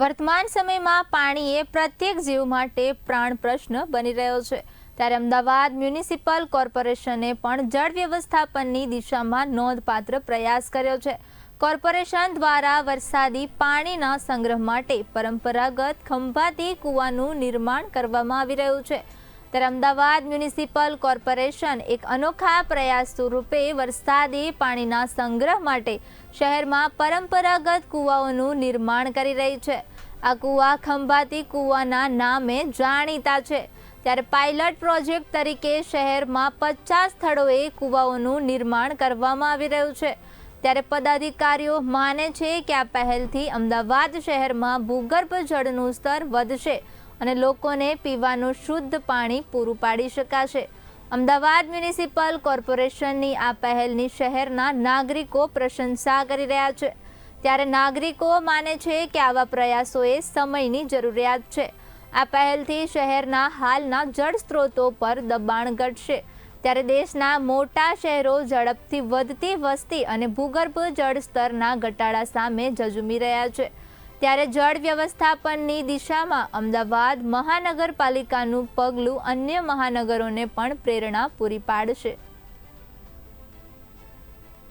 વર્તમાન સમયમાં પાણી એ પ્રત્યેક જીવ માટે પ્રાણ પ્રશ્ન બની રહ્યો છે. ત્યારે અમદાવાદ મ્યુનિસિપલ કોર્પોરેશને પણ જળ વ્યવસ્થાપનની દિશામાં નોંધપાત્ર પ્રયાસ કર્યો છે. કોર્પોરેશન દ્વારા વરસાદી પાણીના સંગ્રહ માટે પરંપરાગત ખંભાતી કૂવાનું નિર્માણ કરવામાં આવી રહ્યું છે. ત્યારે અમદાવાદ મ્યુનિસિપલ કોર્પોરેશન એક અનોખા પ્રયાસ સ્વરૂપે વરસાદી પાણીના સંગ્રહ માટે શહેરમાં પરંપરાગત કૂવાઓનું નિર્માણ કરી રહી છે. આ કૂવા ખંભાતી કૂવાના નામે જાણીતા છે. ત્યારે પાયલટ પ્રોજેક્ટ તરીકે શહેરમાં પચાસ સ્થળોએ કૂવાઓનું નિર્માણ કરવામાં આવી રહ્યું છે. ત્યારે પદાધિકારીઓ માને છે કે આ પહેલથી અમદાવાદ શહેરમાં ભૂગર્ભ જળનું સ્તર વધશે. અને લોકોને પીવાનું શુદ્ધ પાણી પૂરું પાડી શકાશે. અમદાવાદ મ્યુનિસિપલ કોર્પોરેશનની આ પહેલની શહેરના નાગરિકો પ્રશંસા કરી રહ્યા છે. ત્યારે નાગરિકો માને છે કે આવા પ્રયાસોએ સમયની જરૂરિયાત છે. આ પહેલથી શહેરના હાલના જળ સ્ત્રોતો પર દબાણ ઘટશે. ત્યારે દેશના મોટા શહેરો ઝડપથી વધતી વસ્તી અને ભૂગર્ભ જળ સ્તરના ઘટાડા સામે ઝઝુમી રહ્યા છે. ત્યારે જળ વ્યવસ્થાપનની દિશામાં અમદાવાદ મહાનગરપાલિકાનું પગલું અન્ય મહાનગરોને પણ પ્રેરણા પૂરી પાડશે.